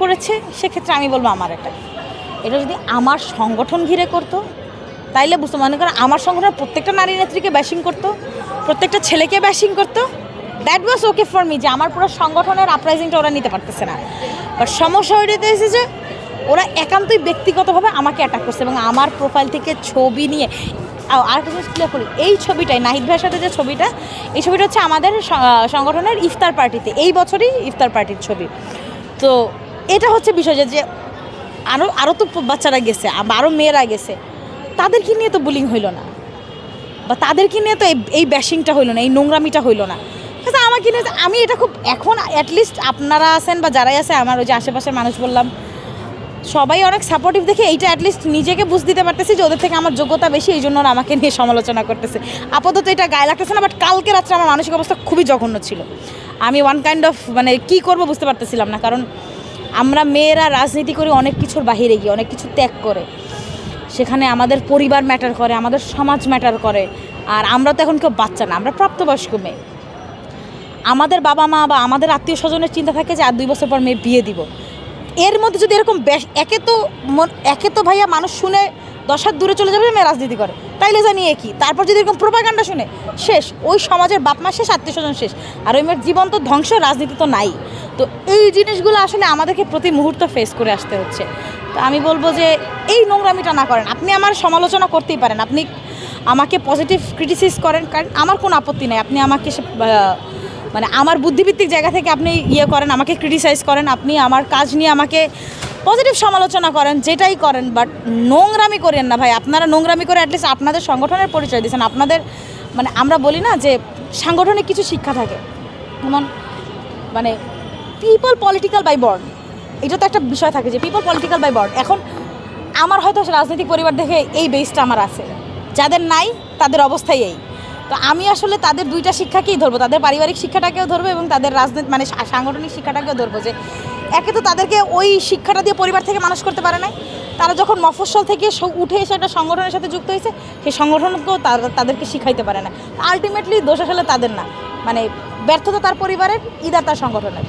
করেছে, সেক্ষেত্রে আমি বলব আমার এটা এটা যদি আমার সংগঠন ঘিরে করতো, তাইলে বুঝতে, মনে করেন আমার সংগঠনের প্রত্যেকটা নারী নেত্রীকে ব্যাশিং করতো, প্রত্যেকটা ছেলেকে ব্যাশিং করতো। That was okay for me যে আমার পুরো সংগঠনের আপরাইজিংটা ওরা নিতে পারতেছে না। বাট সমস্যা ওইটাতে এসেছে যে, ওরা একান্তই ব্যক্তিগতভাবে আমাকে অ্যাটাক করছে এবং আমার প্রোফাইল থেকে ছবি নিয়ে আর একটা জিনিস ক্লিয়ার করি, এই ছবিটাই নাহিদ ভাইয়ের সাথে যে ছবিটা, এই ছবিটা হচ্ছে আমাদের সংগঠনের ইফতার পার্টিতে, এই বছরই ইফতার পার্টির ছবি। তো এটা হচ্ছে বিষয় যে- আরও আরও তো বাচ্চারা গেছে আরও মেয়েরা গেছে, তাদেরকে নিয়ে তো বুলিং হইল না। বা তাদেরকে নিয়ে তো এই- ব্যাশিংটা হইল না, এই নোংরামিটা হইল না। কিন্তু আমাকে নিয়ে আমি এটা খুব, এখন অ্যাটলিস্ট আপনারা আছেন বা যারাই আছে, আমার ওই যে আশেপাশের মানুষ বললাম, সবাই অনেক সাপোর্টিভ দেখে এইটা অ্যাটলিস্ট নিজেকে বুঝ দিতে পারতেছি যে ওদের থেকে আমার যোগ্যতা বেশি, এই জন্য আমাকে নিয়ে সমালোচনা করতেছে। আপাতত এটা গায়ে লাগতেছে না বাট কালকে রাত্রে আমার মানসিক অবস্থা খুবই জঘন্য ছিল। আমি ওয়ান কাইন্ড অফ মানে কি করব বুঝতে পারতেছিলাম না, কারণ আমরা মেয়েরা রাজনীতি করি, অনেক কিছুর বাহিরে গিয়ে, অনেক কিছু ত্যাগ করে। সেখানে আমাদের পরিবার ম্যাটার করে, আমাদের সমাজ ম্যাটার করে, আর আমরা তো এখন কেউ বাচ্চা না, আমরা প্রাপ্তবয়স্ক মেয়ে। আমাদের বাবা মা বা আমাদের আত্মীয় স্বজনের চিন্তা থাকে যে, আর দুই বছর পর মেয়ে বিয়ে দিব। এর মধ্যে যদি এরকম একে তো একে তো ভাইয়া মানুষ শুনে দশ হাত দূরে চলে যাবে, মেয়ে রাজনীতি করে। তাইলে জানিয়ে কি? তারপর যদি এরকম প্রোপাগান্ডা শুনে, শেষ। ওই সমাজের বাপমা শেষ, আত্মীয় স্বজন শেষ। আর ওই মেয়ের জীবন তো ধ্বংস, রাজনীতি তো নাই। তো এই জিনিসগুলো আসলে আমাদেরকে প্রতি মুহূর্ত ফেস করে আসতে হচ্ছে। তো আমি বলব যে, এই নোংরামিটা না করেন। আপনি আমার সমালোচনা করতেই পারেন। আপনি আমাকে পজিটিভ ক্রিটিসাইজ করেন। কারণ আমার কোনো আপত্তি নেই। আপনি আমাকে মানে আমার বুদ্ধিভিত্তিক জায়গা থেকে আপনি ইয়ে করেন, আমাকে ক্রিটিসাইজ করেন, আপনি আমার কাজ নিয়ে আমাকে পজিটিভ সমালোচনা করেন, যেটাই করেন বাট নোংরামি করেন না ভাই। আপনারা নোংরামি করে অ্যাটলিস্ট আপনাদের সংগঠনের পরিচয় দিয়েছেন। আপনাদের মানে আমরা বলি না যে সাংগঠনিক কিছু শিক্ষা থাকে। যেমন মানে পিপল পলিটিক্যাল বাই বর্ড এটা তো একটা বিষয় থাকে যে পিপল পলিটিক্যাল বাই বর্ন এখন আমার হয়তো রাজনৈতিক পরিবার দেখে এই বেসটা আমার আছে। যাদের নাই, তাদের অবস্থাই এই। তো আমি আসলে তাদের দুইটা শিক্ষাকেই ধরবো। তাদের পারিবারিক শিক্ষাটাকেও ধরবো এবং তাদের রাজনীতি মানে সাংগঠনিক শিক্ষাটাকেও ধরবো যে একে তো তাদেরকে ওই শিক্ষাটা দিয়ে পরিবার থেকে মানুষ করতে পারে নাই। তারা যখন মফস্বল থেকে উঠে এসে একটা সংগঠনের সাথে যুক্ত হয়েছে, সেই সংগঠনকেও তাদেরকে শিখাইতে পারে না। আলটিমেটলি দোষ আসলে তাদের না। মানে ব্যর্থতা তার পরিবারের, ইদার তার সংগঠনের।